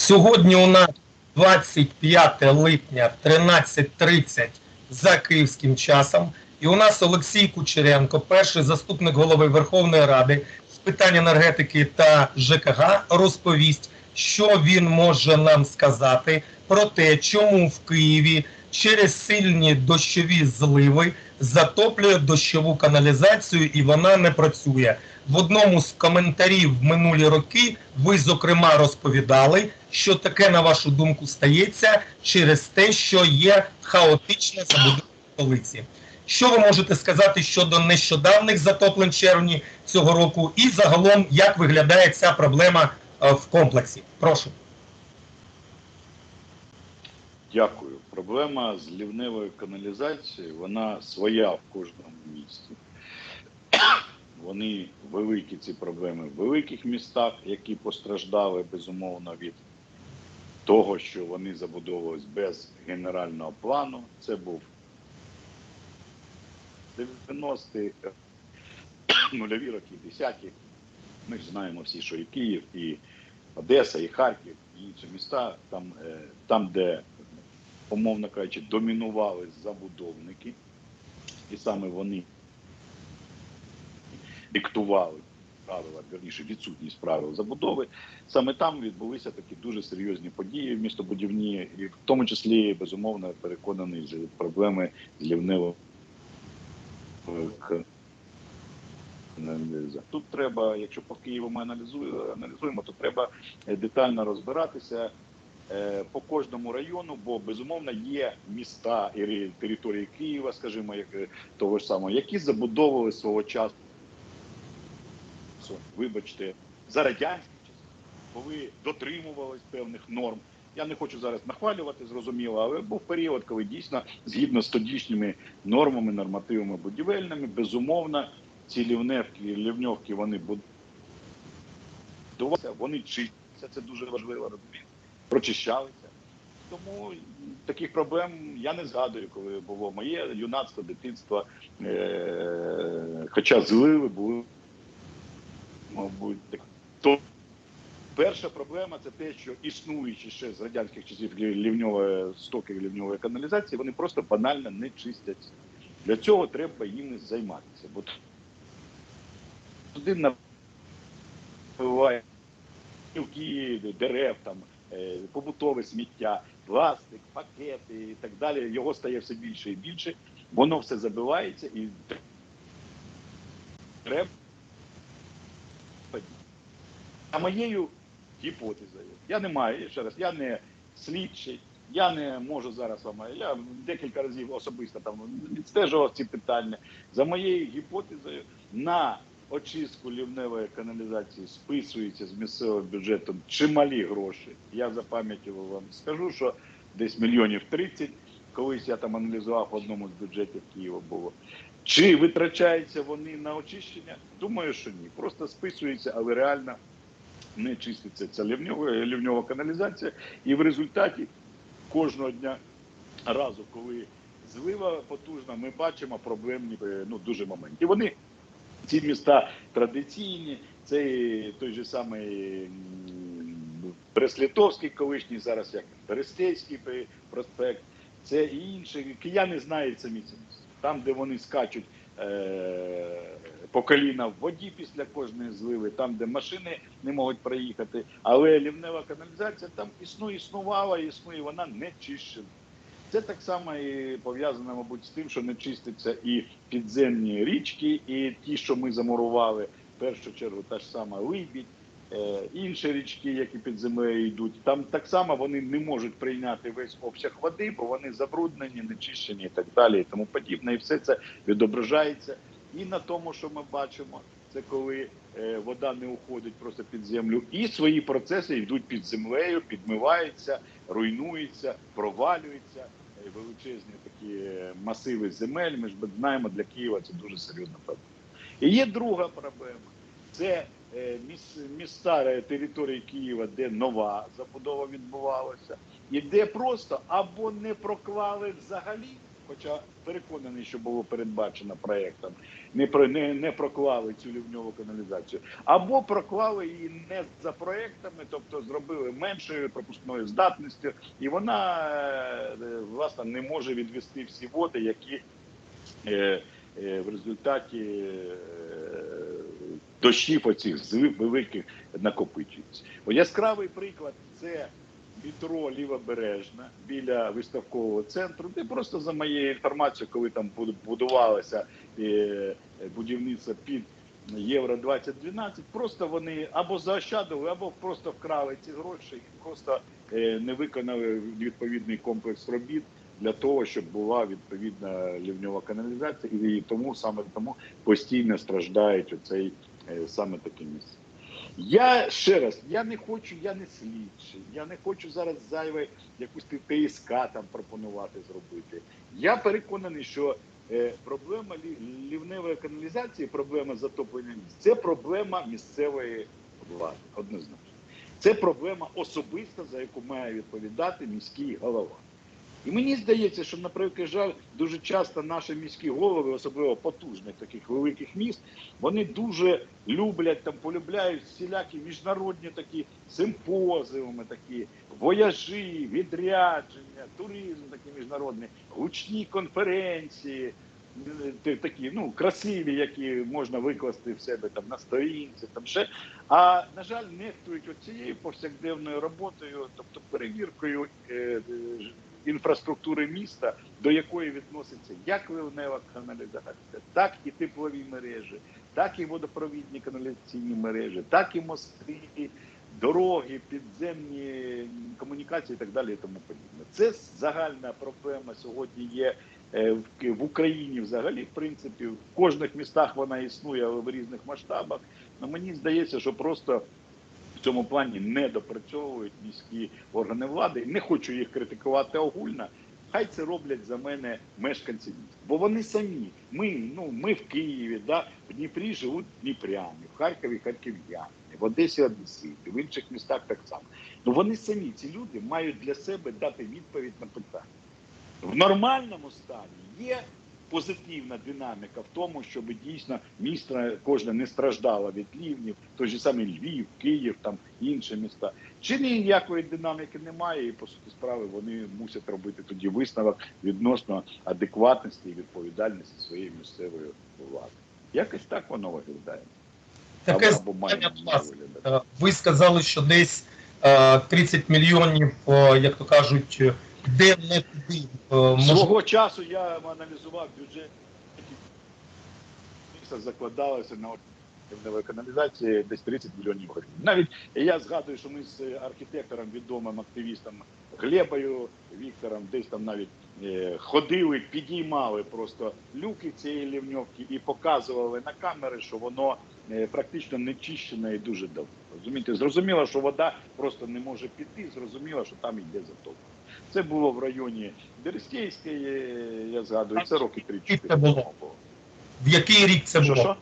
Сьогодні у нас 25 липня 13.30 за київським часом. І у нас Олексій Кучеренко, перший заступник голови Верховної Ради з питань енергетики та ЖКГ, розповість, що він може нам сказати про те, чому в Києві через сильні дощові зливи затоплює дощову каналізацію і вона не працює. В одному з коментарів в минулі роки ви зокрема розповідали, що таке, на вашу думку, стається через те, що є хаотична забудова столиці. Що ви можете сказати щодо нещодавних затоплень червні цього року, і загалом як виглядає ця проблема е, в комплексі? Прошу. Дякую. Проблема з лівневою каналізацією, вона своя в кожному місті. Вони великі ці проблеми в великих містах, які постраждали безумовно від того, що вони забудовувались без генерального плану. Це був 90-ті, нульові роки, 10-ті. Ми ж знаємо всі, що і Київ, і Одеса, і Харків, і інші міста, там, е, там де умовно кажучи, домінували забудовники, і саме вони диктували правила, верніше відсутність правил забудови. Саме там відбулися такі дуже серйозні події в містобудівні, і в тому числі безумовно переконаний з проблеми з лівневою Тут треба, якщо по Києву ми аналізуємо, то треба детально розбиратися по кожному району, бо безумовно є міста і території Києва, скажімо, як е, того ж самого, які забудовували свого часу. Вибачте, за радянські часи, коли дотримувались певних норм. Я не хочу зараз нахвалювати, зрозуміло, але був період, коли дійсно згідно з тодішніми нормами, нормативами будівельними, безумовно, ці лівневки, лівньовки вони будувалися, вони чистяться, це дуже важливо розуміти, прочищалися. Тому таких проблем я не згадую, коли було моє юнацтво, дитинство. Е- хоча зливи були, мабуть, так. То перша проблема це те, що існуючі ще з радянських часів лі- лівньової стоки лівньової каналізації, вони просто банально не чистяться. Для цього треба їм займатися. Бо туди набиває дерев, там, побутове сміття, пластик, пакети і так далі. Його стає все більше і більше. Воно все забивається і треба. А моєю гіпотезою, я не маю, ще раз, я не слідчий, я не можу зараз вам, я декілька разів особисто там відстежував ці питання. За моєю гіпотезою, на очистку лівневої каналізації списується з місцевого бюджету чималі гроші. Я за пам'яттю вам скажу, що десь мільйонів 30, колись я там аналізував в одному з бюджетів Києва було. Чи витрачаються вони на очищення? Думаю, що ні. Просто списується, але реально не чиститься ця лівньова, лівньова каналізація. І в результаті кожного дня разу, коли злива потужна, ми бачимо проблемні е, ну, дуже моменти. І вони, ці міста традиційні, це той же самий м, Бреслітовський колишній, зараз як Берестейський проспект, це і інші. Кияни знають самі ці міста. Там, де вони скачуть е- по коліна в воді після кожної зливи, там, де машини не можуть проїхати. Але лівнева каналізація там існує, існувала, існує, вона не чищена. Це так само і пов'язано, мабуть, з тим, що не чистяться і підземні річки, і ті, що ми замурували, в першу чергу та ж сама Либідь, е, інші річки, які під землею йдуть. Там так само вони не можуть прийняти весь обсяг води, бо вони забруднені, нечищені і так далі, і тому подібне. І все це відображається і на тому, що ми бачимо, це коли е, вода не уходить просто під землю, і свої процеси йдуть під землею, підмиваються, руйнуються, провалюються. Величезні такі масиви земель. Ми ж знаємо, для Києва це дуже серйозна проблема. І є друга проблема. Це е, міста е, території Києва, де нова забудова відбувалася, і де просто або не проклали взагалі хоча переконаний, що було передбачено проєктом, не, про, не, не проклали цю лівньову каналізацію, або проклали її не за проєктами, тобто зробили меншою пропускною здатністю, і вона е, власне не може відвести всі води, які е, е, в результаті е, дощів оцих великих накопичуються. О, яскравий приклад це метро Лівобережна біля виставкового центру, де просто за моєю інформацією, коли там буд- будувалося е, будівництво під Євро 2012, просто вони або заощадили, або просто вкрали ці гроші і просто е, не виконали відповідний комплекс робіт для того, щоб була відповідна лівньова каналізація, і тому саме тому постійно страждають оцей е, саме таке місце. Я ще раз, я не хочу, я не слідчий, я не хочу зараз зайве якусь ТСК там пропонувати зробити. Я переконаний, що е, проблема лі- лівневої каналізації, проблема затоплення місць, це проблема місцевої влади, однозначно. Це проблема особиста, за яку має відповідати міський голова. І мені здається, що на жаль, дуже часто наші міські голови, особливо потужних таких великих міст, вони дуже люблять там, полюбляють всілякі міжнародні такі симпозіуми, такі вояжі, відрядження, туризм такий міжнародний, гучні конференції. Такі ну красиві, які можна викласти в себе там на сторінці, там ще. А на жаль, нехтують оцією повсякденною роботою, тобто перевіркою е, інфраструктури міста, до якої відноситься як ливнева каналізація, так і теплові мережі, так і водопровідні каналізаційні мережі, так і мости, дороги, підземні комунікації і так далі. І тому подібне. Це загальна проблема сьогодні є е, в Україні взагалі, в принципі, в кожних містах вона існує, але в різних масштабах. Ну, мені здається, що просто цьому плані не допрацьовують міські органи влади. Не хочу їх критикувати огульно. Хай це роблять за мене мешканці міста. Бо вони самі. Ми, ну, ми в Києві, да, в Дніпрі живуть дніпряни, в Харкові харків'яни, в Одесі одесити, в інших містах так само. Ну вони самі, ці люди, мають для себе дати відповідь на питання. В нормальному стані є позитивна динаміка в тому, щоб дійсно місто кожне не страждало від лівнів, той же самий Львів, Київ, там інші міста. Чи ніякої динаміки немає, і по суті справи вони мусять робити тоді висновок відносно адекватності і відповідальності своєї місцевої влади. Якось так воно виглядає. Таке Або- або має- виглядати. Ви сказали, що десь е, 30 мільйонів, е, як то кажуть, де не туди. Е, Свого часу я аналізував бюджет, який закладалося на рівневої каналізації десь 30 мільйонів гривень. Навіть я згадую, що ми з архітектором, відомим активістом Глебою Віктором, десь там навіть е, ходили, підіймали просто люки цієї лівньовки і показували на камери, що воно е, практично не чищене і дуже давно. Розумієте, зрозуміло, що вода просто не може піти, зрозуміло, що там йде затоплення. Це було в районі Берестейської, я згадую, це роки 3-4 Це було. В який рік це було? що?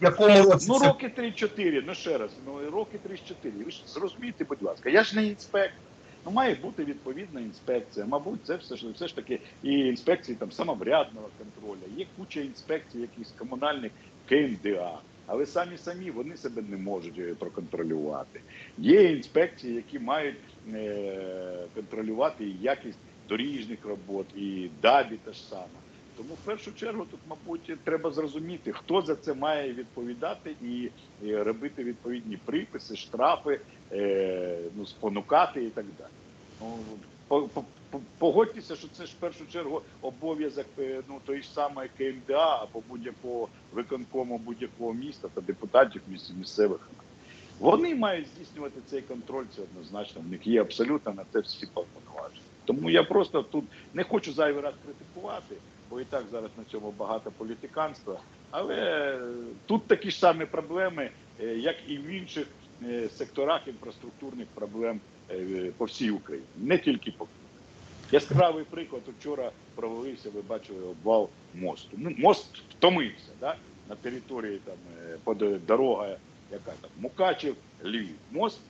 В якому році Ну, це роки 3-4, ну ще раз, ну роки 3-4. Ви ж зрозумієте, будь ласка, я ж не інспектор. Ну, має бути відповідна інспекція. Мабуть, це все ж все ж таки і інспекції там самоврядного контролю. Є куча інспекцій, якихось комунальних КМДА. Але самі самі вони себе не можуть е, проконтролювати. Є інспекції, які мають е- контролювати якість доріжніх робот, і ДАБІ те ж саме. Тому в першу чергу тут, мабуть, треба зрозуміти, хто за це має відповідати і, і робити відповідні приписи, штрафи, е, ну, спонукати і так далі. Ну, погодьтеся, що це ж в першу чергу обов'язок е, ну, тої ж самої КМДА або будь-якого виконкому будь-якого міста та депутатів міс- місцевих. Вони мають здійснювати цей контроль, це однозначно. В них є абсолютно на це всі повноваження. Тому я просто тут не хочу зайвий раз критикувати, бо і так зараз на цьому багато політиканства. Але тут такі ж самі проблеми, е, як і в інших секторах інфраструктурних проблем е, по всій Україні, не тільки по. Яскравий приклад вчора провалився, ви бачили обвал мосту. Ну, мост втомився да? на території там е, под- дорога, яка там Мукачев, Львів. Мост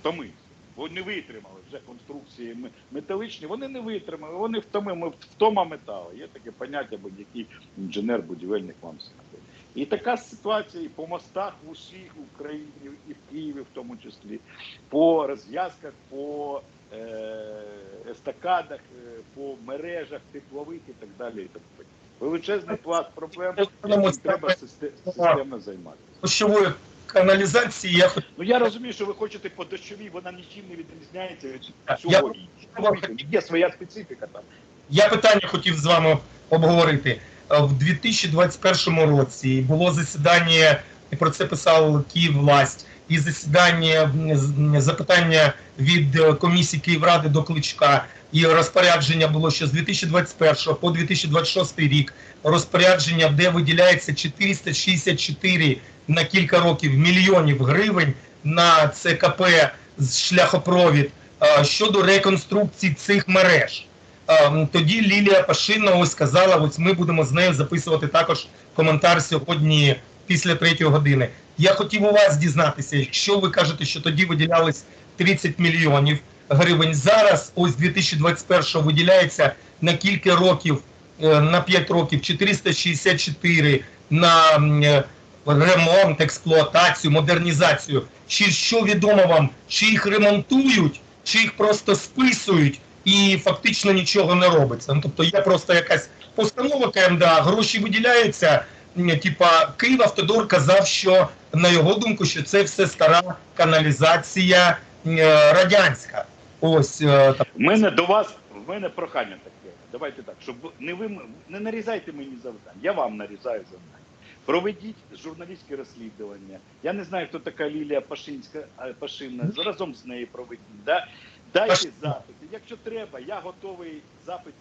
втомився. бо не витримали вже конструкції металичні, вони не витримали, вони втоми, втома металу. Є таке поняття, будь-який інженер, будівельник вам скаже. І така ситуація і по мостах в усіх Україні, і в Києві в тому числі, по розв'язках, по е, естакадах, е, по мережах теплових і так далі. І так далі. Величезний пласт проблем, яким треба систе- системно займатися. Дощової каналізації я Ну я розумію, що ви хочете по дощовій, вона нічим не відрізняється від Я- Є своя специфіка там. Я питання хотів з вами обговорити. Е, В 2021 році було засідання, і про це писав Київвласть, і засідання запитання від е, комісії Київради до Кличка. І розпорядження було, що з 2021 по 2026 рік розпорядження, де виділяється 464 на кілька років мільйонів гривень на ЦКП з шляхопровід е, щодо реконструкції цих мереж. Ем, Тоді Лілія Пашина ось сказала, ось ми будемо з нею записувати також коментар сьогодні після третьої години. Я хотів у вас дізнатися, якщо ви кажете, що тоді виділялись 30 мільйонів гривень. Зараз, ось 2021 виділяється на кілька років, е, на 5 років 464 на е, ремонт, експлуатацію, модернізацію. Чи що відомо вам, чи їх ремонтують, чи їх просто списують і фактично нічого не робиться. Ну, тобто є просто якась постанова КМДА, гроші виділяються. Типа Київавтодор казав, що на його думку, що це все стара каналізація е, радянська. Ось е, так. Мене до вас, в мене прохання таке. Давайте так, щоб не ви не нарізайте мені завдань. Я вам нарізаю завдання. Проведіть журналістське розслідування. Я не знаю, хто така Лілія Пашинська, Пашинна. Разом з нею проведіть. Да? Дайте запити. Якщо треба, я готовий запит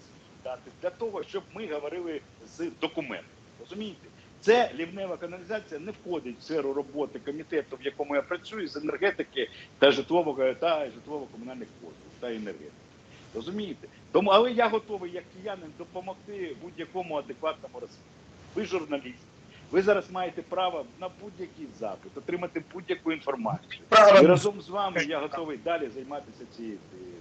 дати для того, щоб ми говорили з документом. Розумієте? Це лівнева каналізація не входить в сферу роботи комітету, в якому я працюю з енергетики та житлового та житлово-комунальних послуг та енергетики. Розумієте? Тому, але я готовий як киянин допомогти будь-якому адекватному розслідуванню. Ви журналіст. Ви зараз маєте право на будь-який запит, отримати будь-яку інформацію. І разом з вами я готовий далі займатися цією. цією.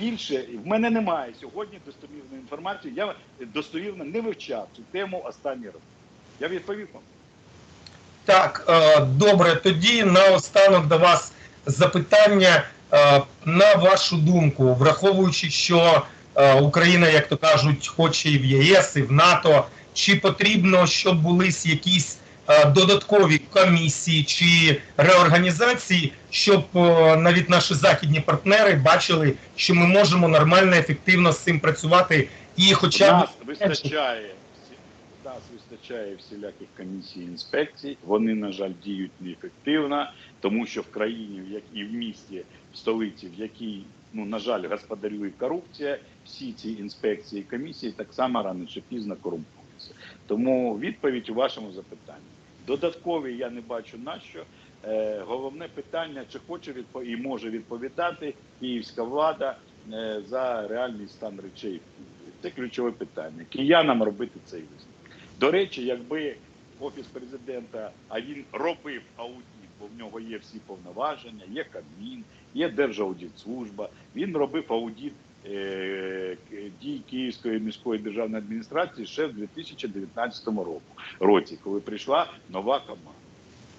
Більше в мене немає сьогодні достовірної інформації. Я достовірно не вивчав цю тему останні роки. Я відповів вам. Так, е, добре, тоді наостанок до вас запитання. Е, На вашу думку, враховуючи, що е, Україна, як то кажуть, хоче і в ЄС, і в НАТО, чи потрібно, щоб були якісь е, додаткові комісії чи реорганізації, щоб е, навіть наші західні партнери бачили, що ми можемо нормально, ефективно з цим працювати, і хоча б нас вистачає нас вистачає всіляких комісій інспекцій. Вони, на жаль, діють неефективно, тому що в країні, як і в місті, в столиці, в якій ну на жаль господарює корупція, всі ці інспекції комісії так само рано чи пізно корумпуються. Тому відповідь у вашому запитанні. Додаткові я не бачу на що. Е, головне питання, чи хоче відпо- і може відповідати київська влада е, за реальний стан речей. Це ключове питання. Киянам робити цей висновок. До речі, якби офіс президента, а він робив аудит, бо в нього є всі повноваження, є Кабмін, є Держаудитслужба. Він робив аудит к- дій Київської міської державної адміністрації ще в 2019 році, коли прийшла нова команда.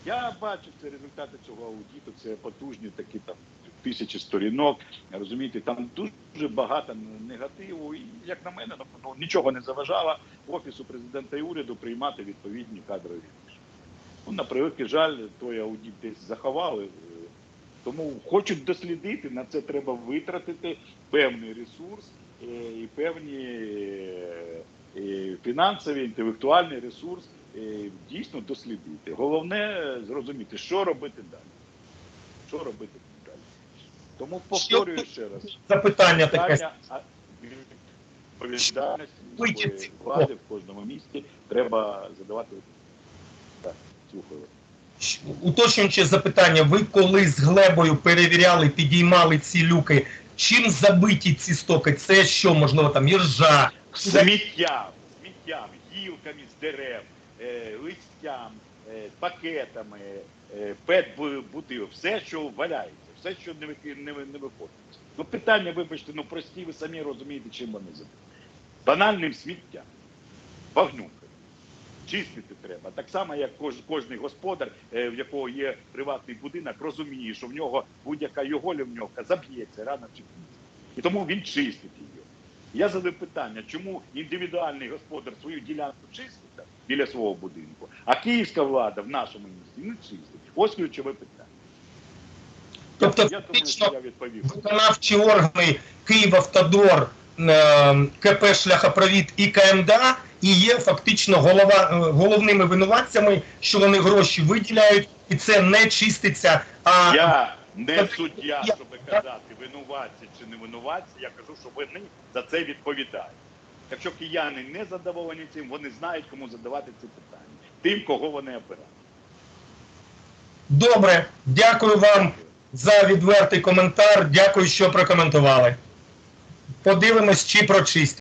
Я бачу це результати цього аудиту. Це потужні такі там тисячі сторінок. Розумієте, там дуже багато негативу. І як на мене, ну, ну, нічого не заважало офісу президента і уряду приймати відповідні кадрові рішення. Ну, на превеликий жаль, той аудит десь заховали. Тому хочуть дослідити, на це треба витратити певний ресурс е, і певні е, фінансові, інтелектуальний ресурс е, дійсно дослідити. Головне зрозуміти, що робити далі. Що робити далі. Тому повторюю ще раз. запитання таке. Вичерпні. влади в кожному місті треба задавати. Так, слухаю. Уточнюючи запитання, ви коли з глебою перевіряли, підіймали ці люки, чим забиті ці стоки? Це що, можливо, там іржа? Сміттям, сміттям, гілками з дерев, е, листям, е, пакетами, е, пет-бутилок, все, що валяється, все, що не, виходить. Ну питання, вибачте, ну прості, ви самі розумієте, чим вони задають. Банальним сміттям, багнюкою. Чистити треба. Так само, як кож, кожний господар, е, в якого є приватний будинок, розуміє, що в нього будь-яка його лівньовка заб'ється рано чи пізно. І тому він чистить її. Я задав питання, чому індивідуальний господар свою ділянку чистить біля свого будинку, а київська влада в нашому місті не чистить. Ось ключове питання. Тобто, я, фактично, я відповів. виконавчі органи Київавтодор, е, КП Шляхопровід і КМДА і є фактично голова, е, головними винуватцями, що вони гроші виділяють, і це не чиститься. А Я не суддя, щоб казати, винуватці чи не винуватці, я кажу, що вони за це відповідають. Якщо кияни не задоволені цим, вони знають, кому задавати ці питання. Тим, кого вони обирають. добре, дякую вам за відвертий коментар. Дякую, що прокоментували. Подивимось, чи прочистять.